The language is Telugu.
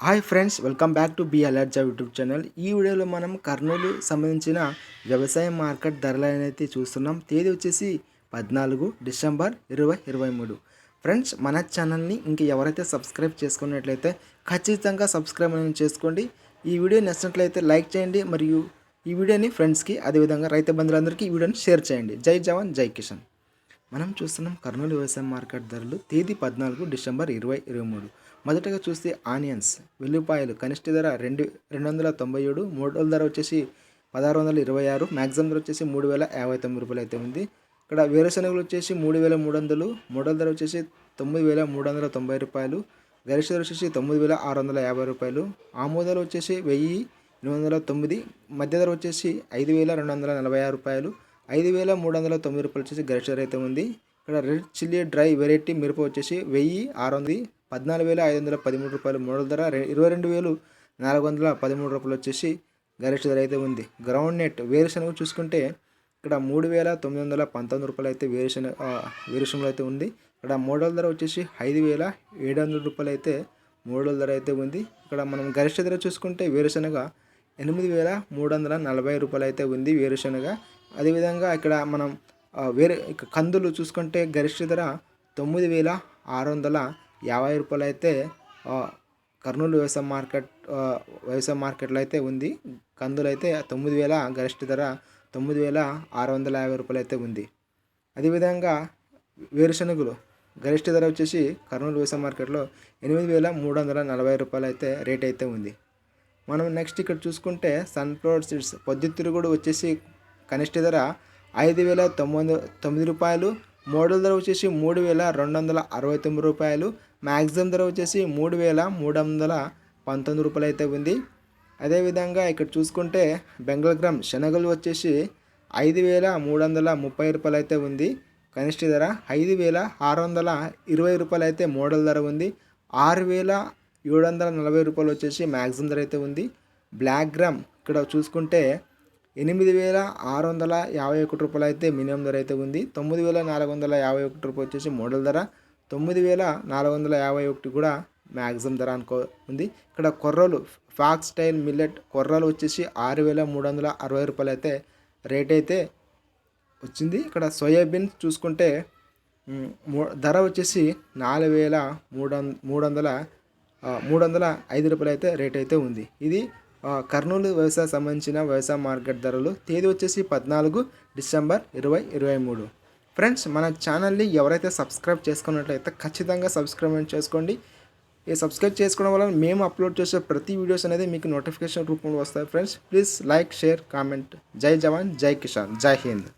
Hi friends welcome back to B అలర్జా యూట్యూబ్ ఛానల్ ఈ వీడియోలో మనం కర్నూలు సంబంధించిన వ్యవసాయ మార్కెట్ ధరలను అయితే చూస్తున్నాం. తేదీ వచ్చేసి పద్నాలుగు డిసెంబర్ ఇరవై ఇరవై మూడు. ఫ్రెండ్స్ మన ఛానల్ని ఇంక ఎవరైతే సబ్స్క్రైబ్ చేసుకున్నట్లయితే ఖచ్చితంగా సబ్స్క్రైబ్ అనేది చేసుకోండి. ఈ వీడియో నచ్చినట్లయితే లైక్ చేయండి మరియు ఈ వీడియోని ఫ్రెండ్స్కి అదేవిధంగా రైతు బంధువులందరికీ ఈ వీడియోని షేర్ చేయండి. జై జవాన్ జై కిషన్. మనం చూస్తున్నాం కర్నూలు వ్యవసాయ మార్కెట్ ధరలు తేదీ పద్నాలుగు డిసెంబర్ ఇరవై ఇరవై మూడు. మొదటగా చూస్తే ఆనియన్స్ వెల్లుపాయలు కనిష్ట ధర రెండు రెండు వందల తొంభై ఏడు మూడోల ధర వచ్చేసి పదహారు వందల ఇరవై ఆరు మ్యాక్సిమం ధర వచ్చేసి మూడు వేల యాభై తొమ్మిది రూపాయలు అయితే ఉంది. ఇక్కడ వేరుశనగలు వచ్చేసి మూడు వేల మూడు వందలు మూడోల ధర వచ్చేసి తొమ్మిది వేల మూడు వందల తొంభై రూపాయలు గరిష్ట ధర వచ్చేసి తొమ్మిది వేల ఆరు వందల యాభై రూపాయలు ఆమోదాలు వచ్చేసి వెయ్యి ఎనిమిది వందల తొమ్మిది మధ్య ధర వచ్చేసి ఐదు వేల రెండు వందల నలభై ఆరు రూపాయలు ఐదు వేల మూడు వందల తొమ్మిది రూపాయలు వచ్చేసి గరిష్ట రేట్ అయితే ఉంది ఇక్కడ రెడ్ చిల్లీ డ్రై వెరైటీ మిరప వచ్చేసి వెయ్యి ఆరు వందల పద్నాలుగు వేల ఐదు వందల పదమూడు రూపాయలు మూడో ధర. ఇరవై రెండు వేలు నాలుగు వందల పదమూడు రూపాయలు వచ్చేసి గరిష్ట ధర అయితే ఉంది. గ్రౌండ్ నెట్ వేరుశనగ చూసుకుంటే ఇక్కడ మూడు వేల తొమ్మిది వందల పంతొమ్మిది రూపాయలు అయితే వేరుశనగ వేరుశనగలు అయితే ఉంది. ఇక్కడ మోడల్ ధర వచ్చేసి ఐదు వేల ఏడు వందల రూపాయలు అయితే మోడల్ ధర అయితే ఉంది. ఇక్కడ మనం గరిష్ట ధర చూసుకుంటే వేరుశనగ ఎనిమిది వేల మూడు వందల నలభై రూపాయలు అయితే ఉంది వేరుశనగ. అదేవిధంగా ఇక్కడ మనం వేరే కందులు చూసుకుంటే గరిష్ట ధర తొమ్మిది వేల ఆరు వందల యాభై రూపాయలు అయితే కర్నూలు వ్యవసాయ మార్కెట్ వ్యవసాయ మార్కెట్లో అయితే ఉంది. కందులు అయితే తొమ్మిది వేల గరిష్ట ధర తొమ్మిది వేల ఆరు వందల యాభై రూపాయలు అయితే ఉంది. అదేవిధంగా వేరుశనగలు గరిష్ట ధర వచ్చేసి కర్నూలు వ్యవసాయ మార్కెట్లో ఎనిమిది వేల మూడు వందల నలభై రూపాయలు అయితే రేట్ అయితే ఉంది. మనం నెక్స్ట్ ఇక్కడ చూసుకుంటే సన్ఫ్లవర్ సీడ్స్ పొద్దుతిరుగుడు వచ్చేసి కనిష్ట ధర ఐదు వేల తొమ్మిది తొమ్మిది రూపాయలు మోడల్ ధర వచ్చేసి మూడు వేల రెండు వందల అరవై తొమ్మిది రూపాయలు మ్యాక్సిమం ధర వచ్చేసి మూడు వేల మూడు వందల పంతొమ్మిది రూపాయలు అయితే ఉంది. అదేవిధంగా ఇక్కడ చూసుకుంటే బెంగల్ గ్రామ్ శనగలు వచ్చేసి ఐదు వేల మూడు వందల ముప్పై రూపాయలు అయితే ఉంది. కనిష్ట ధర ఐదు వేల ఆరు వందల ఇరవై రూపాయలు అయితే మోడల్ ధర ఉంది. ఆరు వేల ఏడు వందల నలభై రూపాయలు వచ్చేసి మ్యాక్సిమం ధర అయితే ఉంది. బ్లాక్ గ్రామ్ ఇక్కడ చూసుకుంటే ఎనిమిది వేల ఆరు వందల యాభై ఒకటి రూపాయలు అయితే మినిమం ధర అయితే ఉంది. తొమ్మిది వేల నాలుగు వందల యాభై ఒకటి రూపాయలు వచ్చేసి మోడల్ ధర. తొమ్మిది వేల నాలుగు వందల యాభై ఒకటి కూడా మ్యాక్సిమం ధర అనుకో ఉంది. ఇక్కడ కొర్రలు ఫాక్స్ స్టైల్ మిల్లెట్ కొర్రలు వచ్చేసి ఆరు వేల మూడు వందల అరవై రూపాయలు అయితే రేట్ అయితే వచ్చింది. ఇక్కడ సోయాబీన్ చూసుకుంటే మూ- ధర వచ్చేసి నాలుగు వేల మూడు మూడు వందల మూడు వందల ఐదు రూపాయలు అయితే రేట్ అయితే ఉంది. ఇది కర్నూలు వ్యవసాయ సంబంధించిన వ్యవసాయ మార్కెట్ ధరలు తేదీ వచ్చేసి పద్నాలుగు డిసెంబర్ ఇరవై ఇరవై మూడు. ఫ్రెండ్స్ మన ఛానల్ని ఎవరైతే సబ్స్క్రైబ్ చేసుకున్నట్లయితే ఖచ్చితంగా సబ్స్క్రైబ్ చేసుకోండి. ఈ సబ్స్క్రైబ్ చేసుకోవడం వల్ల మేము అప్లోడ్ చేసే ప్రతి వీడియోస్ అనేది మీకు నోటిఫికేషన్ రూపంలో వస్తాయి. Friends please like share comment. జై జవాన్ జై కిషాన్ జై హింద్.